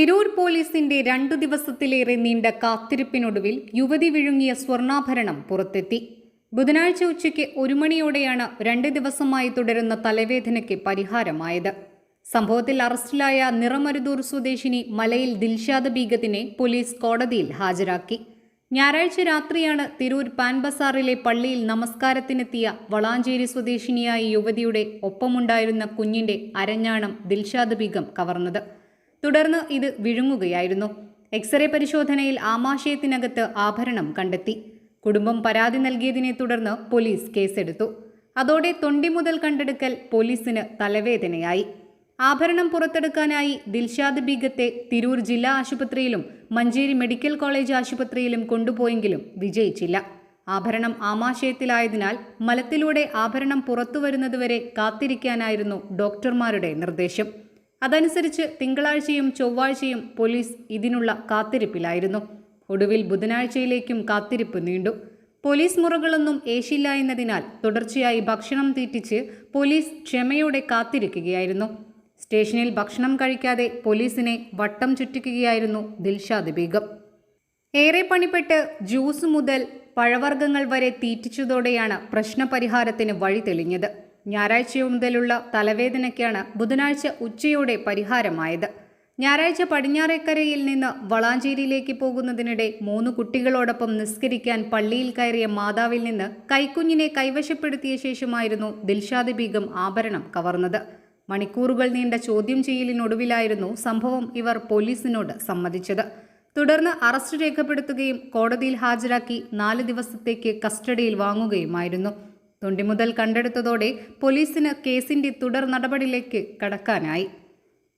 തിരൂർ പോലീസിന്റെ രണ്ടു ദിവസത്തിലേറെ നീണ്ട കാത്തിരിപ്പിനൊടുവിൽ യുവതി വിഴുങ്ങിയ സ്വർണാഭരണം പുറത്തെത്തി. ബുധനാഴ്ച ഉച്ചയ്ക്ക് ഒരു മണിയോടെയാണ് രണ്ട് ദിവസമായി തുടരുന്ന തലവേദനയ്ക്ക് പരിഹാരമായത്. സംഭവത്തിൽ അറസ്റ്റിലായ നിറമരുതൂർ സ്വദേശിനി മലയിൽ ദിൽഷാദ് ബീഗത്തിനെ പോലീസ് കോടതിയിൽ ഹാജരാക്കി. ഞായറാഴ്ച രാത്രിയാണ് തിരൂർ പാൻബസാറിലെ പള്ളിയിൽ നമസ്കാരത്തിനെത്തിയ വളാഞ്ചേരി സ്വദേശിനിയായ യുവതിയുടെ ഒപ്പമുണ്ടായിരുന്ന കുഞ്ഞിന്റെ അരഞ്ഞാണം ദിൽഷാദ് ബീഗം കവർന്നത്. തുടർന്ന് ഇത് വിഴുങ്ങുകയായിരുന്നു. എക്സ്റേ പരിശോധനയിൽ ആമാശയത്തിനകത്ത് ആഭരണം കണ്ടെത്തി. കുടുംബം പരാതി നൽകിയതിനെ തുടർന്ന് പോലീസ് കേസെടുത്തു. അതോടെ തൊണ്ടി മുതൽ കണ്ടെടുക്കൽ പോലീസിന് തലവേദനയായി. ആഭരണം പുറത്തെടുക്കാനായി ദിൽഷാദ് ബീഗത്തെ തിരൂർ ജില്ലാ ആശുപത്രിയിലും മഞ്ചേരി മെഡിക്കൽ കോളേജ് ആശുപത്രിയിലും കൊണ്ടുപോയെങ്കിലും വിജയിച്ചില്ല. ആഭരണം ആമാശയത്തിലായതിനാൽ മലത്തിലൂടെ ആഭരണം പുറത്തുവരുന്നതുവരെ കാത്തിരിക്കാനായിരുന്നു ഡോക്ടർമാരുടെ നിർദ്ദേശം. അതനുസരിച്ച് തിങ്കളാഴ്ചയും ചൊവ്വാഴ്ചയും പോലീസ് ഇതിനുള്ള കാത്തിരിപ്പിലായിരുന്നു. ഒടുവിൽ ബുധനാഴ്ചയിലേക്കും കാത്തിരിപ്പ് നീണ്ടു. പോലീസ് മുറകളൊന്നും ഏശില്ല എന്നതിനാൽ തുടർച്ചയായി ഭക്ഷണം തീറ്റിച്ച് പോലീസ് ക്ഷമയോടെ കാത്തിരിക്കുകയായിരുന്നു. സ്റ്റേഷനിൽ ഭക്ഷണം കഴിക്കാതെ പോലീസിനെ വട്ടം ചുറ്റിക്കുകയായിരുന്നു ദിൽഷാദ് ബീഗം ഏറെ പണിപ്പെട്ട് ജ്യൂസ് മുതൽ പഴവർഗങ്ങൾ വരെ തീറ്റിച്ചതോടെയാണ് പ്രശ്നപരിഹാരത്തിന് വഴി തെളിഞ്ഞത്. ഞായറാഴ്ച മുതലുള്ള തലവേദനയ്ക്കാണ് ബുധനാഴ്ച ഉച്ചയോടെ പരിഹാരമായത്. ഞായറാഴ്ച പടിഞ്ഞാറേക്കരയിൽ നിന്ന് വളാഞ്ചേരിയിലേക്ക് പോകുന്നതിനിടെ മൂന്ന് കുട്ടികളോടൊപ്പം നിസ്കരിക്കാൻ പള്ളിയിൽ കയറിയ മാതാവിൽ നിന്ന് കൈക്കുഞ്ഞിനെ കൈവശപ്പെടുത്തിയ ശേഷമായിരുന്നു ദിൽഷാദ് ബീഗം ആഭരണം കവർന്നത്. മണിക്കൂറുകൾ നീണ്ട ചോദ്യം ചെയ്യലിനൊടുവിലായിരുന്നു സംഭവം ഇവർ പോലീസിനോട് സമ്മതിച്ചത്. തുടർന്ന് അറസ്റ്റ് രേഖപ്പെടുത്തുകയും കോടതിയിൽ ഹാജരാക്കി നാല് ദിവസത്തേക്ക് കസ്റ്റഡിയിൽ വാങ്ങുകയുമായിരുന്നു. തൊണ്ടി മുതൽ കണ്ടെടുത്തതോടെ പോലീസിന് കേസിന്റെ തുടർ നടപടിയിലേക്ക് കടക്കാനായി.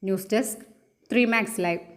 News desk three max live.